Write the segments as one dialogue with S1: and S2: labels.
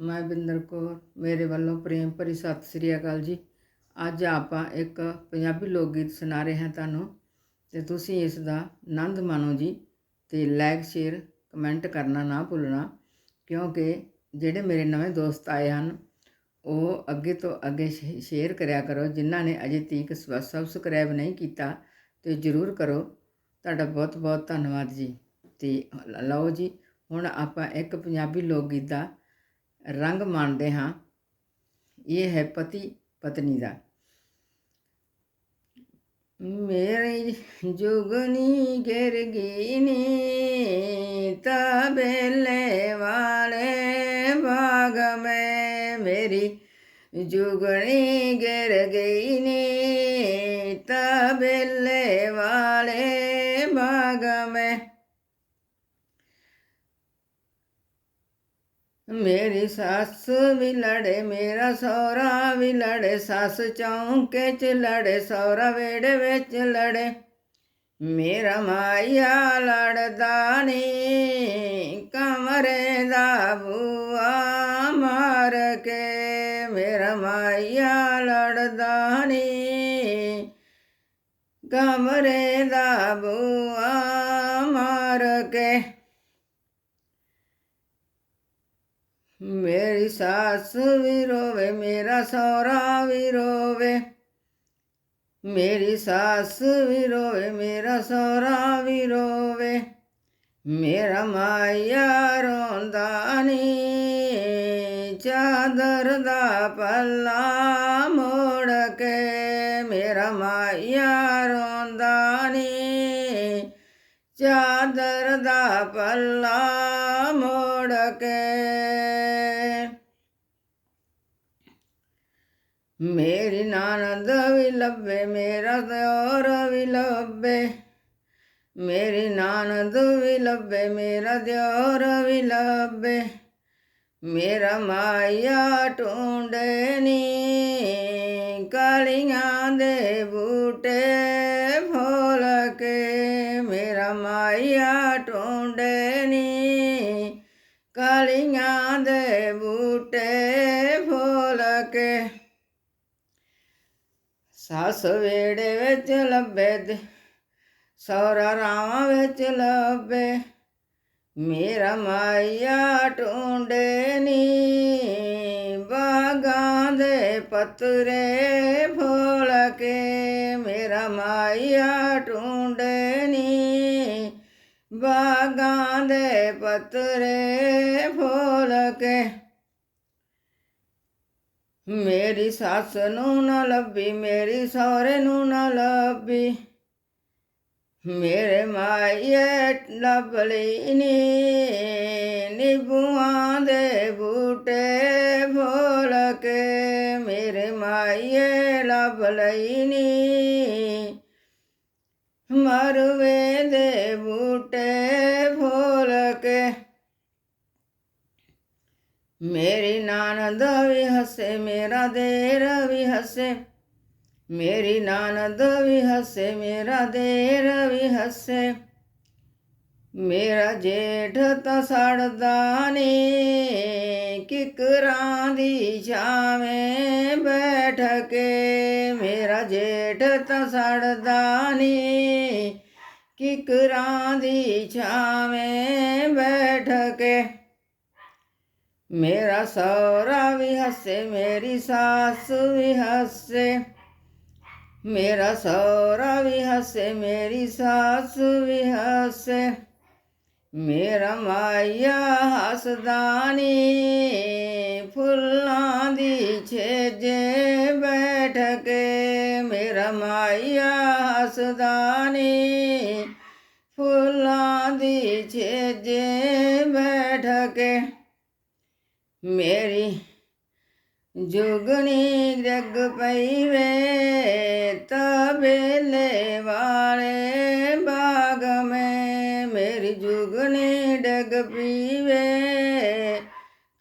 S1: ਮੈਂ ਬਿੰਦਰ ਕੌਰ, ਮੇਰੇ ਵੱਲੋਂ ਪ੍ਰੇਮ ਭਰੀ ਸਤਿ ਸ੍ਰੀ ਅਕਾਲ ਜੀ। ਅੱਜ ਆਪਾਂ ਇੱਕ ਪੰਜਾਬੀ ਲੋਕ ਗੀਤ ਸੁਣਾ ਰਹੇ ਹਾਂ ਤੁਹਾਨੂੰ ਤੇ ਤੁਸੀਂ ਇਸ ਦਾ ਆਨੰਦ ਮਾਣੋ ਜੀ ਤੇ ਲਾਈਕ ਸ਼ੇਅਰ ਕਮੈਂਟ ਕਰਨਾ ਨਾ ਭੁੱਲਣਾ, ਕਿਉਂਕਿ ਜਿਹੜੇ ਮੇਰੇ ਨਵੇਂ ਦੋਸਤ ਆਏ ਹਨ, ਉਹ ਅੱਗੇ ਤੋਂ ਅੱਗੇ ਸ਼ੇ- ਸ਼ੇਅਰ ਕਰਿਆ ਕਰੋ। ਜਿਨ੍ਹਾਂ ਨੇ ਅਜੇ ਤੀਕ ਸਬ- ਸਬਸਕ੍ਰਾਈਬ ਨਹੀਂ ਕੀਤਾ ਤੇ ਜਰੂਰ ਕਰੋ। ਤੁਹਾਡਾ ਬਹੁਤ ਬਹੁਤ ਧੰਨਵਾਦ ਜੀ। ਤੇ ਲਓ ਜੀ, ਹੁਣ ਆਪਾਂ ਇੱਕ ਪੰਜਾਬੀ ਲੋਕ ਗੀਤ ਦਾ ਰੰਗ ਮਾਣਦੇ ਹਾਂ ਇਹ ਹੈ ਪਤੀ ਪਤਨੀ ਦਾ ਮੇਰੀ ਜੁਗਨੀ ਗਿਰ ਗਈ ਨੀ ਤਬੇਲੇ ਵਾਲੇ ਬਾਗ ਮੈਂ ਮੇਰੀ ਜੁਗਨੀ ਗਿਰ ਮੇਰੀ ਸੱਸ ਵੀ ਲੜੇ ਮੇਰਾ ਸਹੁਰਾ ਵੀ ਲੜੇ ਸੱਸ ਚੌਂਕੇ ਚ ਲੜੇ, ਸਹੁਰਾ ਵੇੜੇ ਵਿੱਚ ਲੜੇ। ਮੇਰਾ ਮਾਇਆ ਲੜਦਾ ਨੀ ਕਮਰੇ ਦਾ ਬੂਆ ਮਾਰ ਕੇ। ਮੇਰਾ ਮਾਇਆ ਲੜਦਾ ਨੀ ਕਮਰੇ ਦਾ ਬੂਆ ਮਾਰ ਕੇ ਮੇਰੀ ਸੱਸ ਵੀ ਰੋਵੇ, ਮੇਰਾ ਸਹੁਰਾ ਵੀ ਰੋਵੇ। ਮੇਰੀ ਸੱਸ ਵੀ ਰੋਵੇ, ਮੇਰਾ ਸਹੁਰਾ ਵੀ ਰੋਵੇ। ਮੇਰਾ ਮਾਇਆ ਰੋਂਦਾ ਨੀ ਚਾਦਰ ਦਾ ਪੱਲਾ ਮੋੜ ਕੇ ਮੇਰਾ ਮਾਇਆ ਰੋਂਦਾ ਨੀ ਚਾਦਰ ਦਾ ਪੱਲਾ ਮੋੜ ਕੇ ਮੇਰੀ ਨਾਨਦ ਵੀ ਲੱਭੇ, ਮੇਰਾ ਦਿਓਰ ਵੀ ਲੱਭੇ। ਮੇਰੀ ਨਾਨਦ ਵੀ ਲੱਭੇ, ਮੇਰਾ ਦਿਓਰ ਵੀ ਲੱਭੇ। ਮੇਰਾ ਮਾਇਆ ਟੁੰਡੇ ਨੀ, ਕਾਲੀਆਂ ਦੇ ਬੂਟੇ ਫੋਲ ਕੇ। ਮੇਰਾ ਮਾਇਆ ਟੁੰਡੇ ਨੀ, ਕਾਲੀਆਂ ਦੇ ਬੂਟੇ ਫੁੱਲ ਕੇ ਸੱਸ ਵੇੜੇ ਵਿੱਚ ਲੱਭੇ ਤੇ ਸਹੁਰਾ ਰਾਵਾਂ ਵਿੱਚ ਲੱਭੇ। ਮੇਰਾ ਮਾਇਆ ਟੁੰਡੇ ਨੀ, ਬਾਗਾਂ ਦੇ ਪੱਤਰੇ ਫੋਲ ਕੇ। ਮੇਰਾ ਮਾਇਆ ਟੁੰਡੇ ਨੀ, ਬਾਗਾਂ ਦੇ ਪੱਤਰੇ ਫੋਲ ਕੇ। ਮੇਰੀ ਸੱਸ ਨੂੰ ਨਾ ਲੱਭੀ, ਮੇਰੀ ਸਹੁਰੇ ਨੂੰ ਨਾ ਲੱਭੀ। ਮੇਰੇ ਮਾਈਏ ਲੱਭ ਲਈ ਨੀ ਨਿਬੂਆਂ ਦੇ ਬੂਟੇ ਫੁੱਲ ਕੇ। ਮੇਰੇ ਮਾਈਏ ਲੱਭ ਲਈ ਨੀ ਮਰਵੇ ਦੇ ਬੂਟੇ ਫੁੱਲ ਕੇ। ਮੇਰੀ ਨਾਨਦ ਵੀ ਹੱਸੇ, ਮੇਰਾ ਦੇਰ ਵੀ ਹੱਸੇ। ਮੇਰੀ ਨਾਨਦ ਵੀ ਹੱਸੇ, ਮੇਰਾ ਦੇਰ ਵੀ ਹੱਸੇ। ਮੇਰਾ ਜੇਠ ਤਾਂ ਸੜਦਾ ਨੀ ਕਿਕਰਾਂ ਦੀ ਛਾਵੇਂ ਬੈਠ ਕੇ। ਮੇਰਾ ਜੇਠ ਤਾਂ ਸੜਦਾ ਨੀ ਕਿਕਰਾਂ ਦੀ ਛਾਵੇਂ ਬੈਠ ਕੇ। ਮੇਰਾ ਸਹੁਰਾ ਵੀ ਹੱਸੇ, ਮੇਰੀ ਸਾਸ ਵੀ ਹੱਸੇ। ਮੇਰਾ ਸਹੁਰਾ ਵੀ ਹੱਸੇ, ਮੇਰੀ ਸਾਸ ਵੀ ਹੱਸੇ। ਮੇਰਾ ਮਾਇਆ ਹੱਸਦਾ ਫੁੱਲਾਂ ਦੀ ਛੇਜੇ ਬੈਠ ਕੇ। ਮੇਰਾ ਮਾਇਆ ਹੱਸਦਾਨੀ ਫੁੱਲਾਂ ਦੀ ਛੇਜੇ ਬੈਠ ਕੇ। ਮੇਰੀ ਜੁਗਣੀ ਜਗ ਪਈ ਵੇ ਤਬੇਲੇ ਵਾਲੇ ਬਾਗ ਮੈਂ ਮੇਰੀ ਜੁਗਣੀ ਡਗ ਪੀਵੇ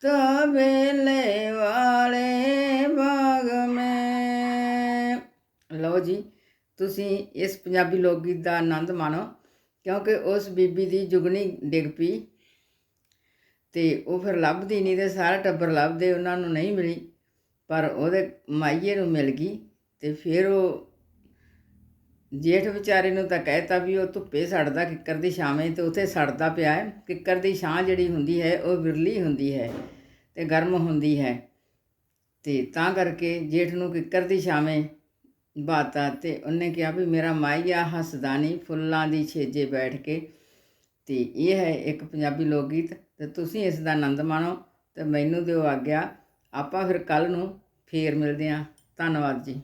S1: ਤਬੇਲੇ ਵਾਲੇ ਬਾਗ ਮੈਂ। ਲਓ ਜੀ, ਤੁਸੀਂ ਇਸ ਪੰਜਾਬੀ ਲੋਕ ਗੀਤ ਦਾ ਆਨੰਦ ਮਾਣੋ ਕਿਉਂਕਿ ਉਸ ਬੀਬੀ ਦੀ ਜੁਗਣੀ ਡਿੱਗ ਪਈ। ਤੇ ਉਹ ਫਿਰ ਲੱਭਦੀ ਨਹੀਂ ਤੇ ਸਾਰਾ ਟੱਬਰ ਲੱਭਦੇ, ਉਹਨਾਂ ਨੂੰ ਨਹੀਂ ਮਿਲੀ। ਪਰ ਉਹਦੇ ਮਾਈਏ ਨੂੰ ਮਿਲ ਗਈ ਤੇ ਫਿਰ ਉਹ ਜੇਠ ਵਿਚਾਰੇ ਨੂੰ ਤਾਂ ਕਹਿਤਾ ਵੀ ਉਹ ਧੁੱਪੇ ਸੜਦਾ, ਕਿੱਕਰ ਦੀ ਛਾਵੇਂ ਤੇ ਉੱਥੇ ਸੜਦਾ ਪਿਆ ਹੈ। ਕਿੱਕਰ ਦੀ ਛਾਂ ਜਿਹੜੀ ਹੁੰਦੀ ਹੈ, ਉਹ ਵਿਰਲੀ ਹੁੰਦੀ ਹੈ ਤੇ ਗਰਮ ਹੁੰਦੀ ਹੈ। ਤੇ ਤਾਂ ਕਰਕੇ ਜੇਠ ਨੂੰ ਕਿੱਕਰ ਦੀ ਛਾਵੇਂ ਬਾਤਾ ਤੇ ਉਹਨੇ ਕਿਹਾ ਵੀ ਮੇਰਾ ਮਾਈਆ ਹੱਸਦਾ ਨਹੀਂ, ਫੁੱਲਾਂ ਦੀ ਛੇਜੇ ਬੈਠ ਕੇ ਤੇ ਇਹ ਹੈ ਇੱਕ ਪੰਜਾਬੀ ਲੋਕ ਗੀਤ ਤੇ ਤੁਸੀਂ ਇਸ ਦਾ ਆਨੰਦ ਮਾਣੋ ਤੇ ਮੈਨੂੰ ਦਿਓ ਆਗਿਆ। ਆਪਾਂ ਫਿਰ ਕੱਲ ਨੂੰ ਫੇਰ ਮਿਲਦੇ ਹਾਂ। ਧੰਨਵਾਦ ਜੀ।